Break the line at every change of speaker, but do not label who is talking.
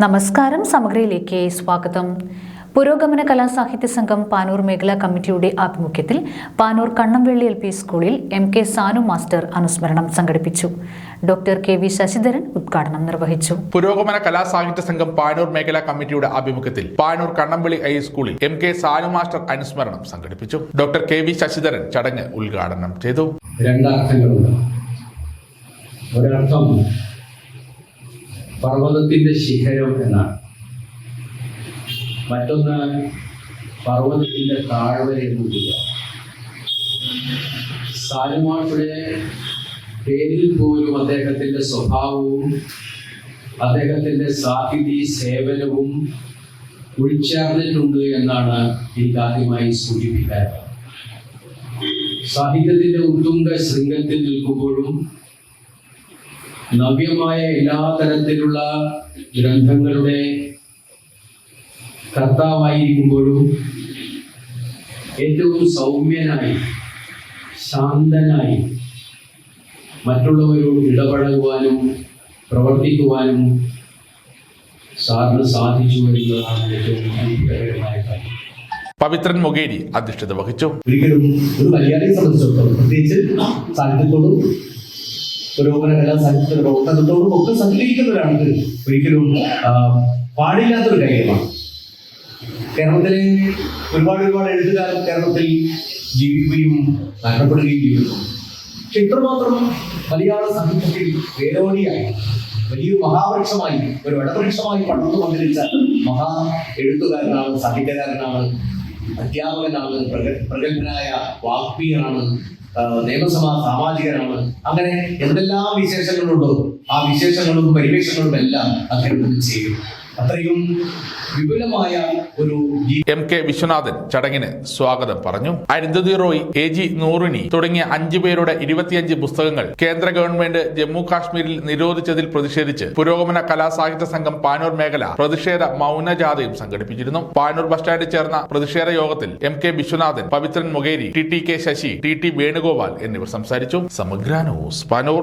നമസ്കാരം സമഗ്രയിലേക്ക് സ്വാഗതം. പുരോഗമന കലാസാഹിത്യ സംഘം പാനൂർ മേഖലാ കമ്മിറ്റിയുടെ ആഭിമുഖ്യത്തിൽ പാനൂർ കണ്ണംവെള്ളി എൽ പി സ്കൂളിൽ എം കെ സാനു മാസ്റ്റർ അനുസ്മരണം സംഘടിപ്പിച്ചു. ഡോക്ടർ കെ വി ശശിധരൻ ഉദ്ഘാടനം നിർവഹിച്ചു.
പുരോഗമന കലാസാഹിത്യ സംഘം പാനൂർ മേഖലാ കമ്മിറ്റിയുടെ ആഭിമുഖ്യത്തിൽ പാനൂർ കണ്ണംവെളി ഐ സ്കൂളിൽ എം കെ സാനു മാസ്റ്റർ അനുസ്മരണം സംഘടിപ്പിച്ചു. ഡോക്ടർ കെ വി ശശിധരൻ ചടങ്ങ് ഉദ്ഘാടനം ചെയ്തു.
രണ്ടർത്ഥങ്ങളുണ്ട്. ഒരർത്ഥം പർവതത്തിന്റെ ശിഖരം എന്നാണ്. മറ്റൊന്ന് പർവതത്തിന്റെ താഴ്വര എന്ന് കൂടിയാണ് സാലുമാഷുടെ പേരിൽ പോലും അദ്ദേഹത്തിന്റെ സ്വഭാവവും അദ്ദേഹത്തിന്റെ സാഹിതി സേവനവും ഉൾച്ചേർന്നിട്ടുണ്ട് എന്നാണ് എനിക്ക് ആദ്യമായി സൂചിപ്പിക്കാറ് സാഹിത്യത്തിന്റെ ഉത്തുംഗ ശൃംഗത്തിൽ നിൽക്കുമ്പോഴും നവ്യമായ എല്ലാ തരത്തിലുള്ള ഗ്രന്ഥങ്ങളുടെ കർത്താവായിരിക്കുമ്പോഴും ഏറ്റവും സൗമ്യനായി ശാന്തനായി മറ്റുള്ളവരോട് ഇടപഴകുവാനും പ്രവർത്തിക്കുവാനും സാറിന് സാധിച്ചു എന്നതാണ് ഏറ്റവും അത്ഭുതകരമായ കാര്യം.
പവിത്രൻ മൊകേരി അധ്യക്ഷത വഹിച്ചു.
ഒരിക്കലും ഒരു മലയാളിയെ സംബന്ധിച്ചിടത്തോളം പ്രത്യേകിച്ച് സാഹിത്യത്തോടും പുരോഗമന കലാ സാഹിത്യ പ്രവർത്തനത്തോടും ഒക്കെ സഹകരിക്കുന്ന ഒരാൾക്ക് ഒരിക്കലും പാടില്ലാത്ത ഒരു കാര്യമാണ്. കേരളത്തിലെ ഒരുപാട് ഒരുപാട് എഴുത്തുകാർ കേരളത്തിൽ ജീവിക്കുകയും മരണപ്പെടുകയും ചെയ്യുന്നു. പക്ഷെ ഇത്രമാത്രം മലയാള സാഹിത്യത്തിൽ വേരോടിയായി വലിയൊരു മഹാവൃക്ഷമായി ഒരു വടവൃക്ഷമായി പടർന്നു പങ്കുവച്ച മഹാ എഴുത്തുകാരനാണ് സാഹിത്യകാരനാണ് അധ്യാപകനാണ് പ്രഗ- പ്രഗത്ഭനായ വാഗ്മിയാണ് നിയമസഭാ സാമാജികനാണ് അങ്ങനെ എന്തെല്ലാം വിശേഷങ്ങളുണ്ടോ ആ വിശേഷങ്ങളും പരിവേഷങ്ങളും എല്ലാം അദ്ദേഹത്തിന് ചെയ്യും അത്രയും വിപുലമായ ഒരു ജീ-
എം. കെ. വിശ്വനാഥൻ ചടങ്ങിന് സ്വാഗതം പറഞ്ഞു. Arundhati Roy A G. നൂറിനി തുടങ്ങിയ അഞ്ചു പേരുടെ ഇരുപത്തിയഞ്ച് പുസ്തകങ്ങൾ കേന്ദ്ര ഗവൺമെന്റ് ജമ്മു കാശ്മീരിൽ നിരോധിച്ചതിൽ പ്രതിഷേധിച്ച് പുരോഗമന കലാസാഹിത്യ സംഘം പാനൂർ മേഖല പ്രതിഷേധ മൗനജാഥയും സംഘടിപ്പിച്ചിരുന്നു. പാനൂർ ബസ് സ്റ്റാൻഡിൽ ചേർന്ന പ്രതിഷേധ യോഗത്തിൽ M. K. Viswanathan Pavithran Mukkeri T. T. K. Sasi T. T. Venugopal എന്നിവർ സംസാരിച്ചു. സമഗ്ര ന്യൂസ് പാനൂർ.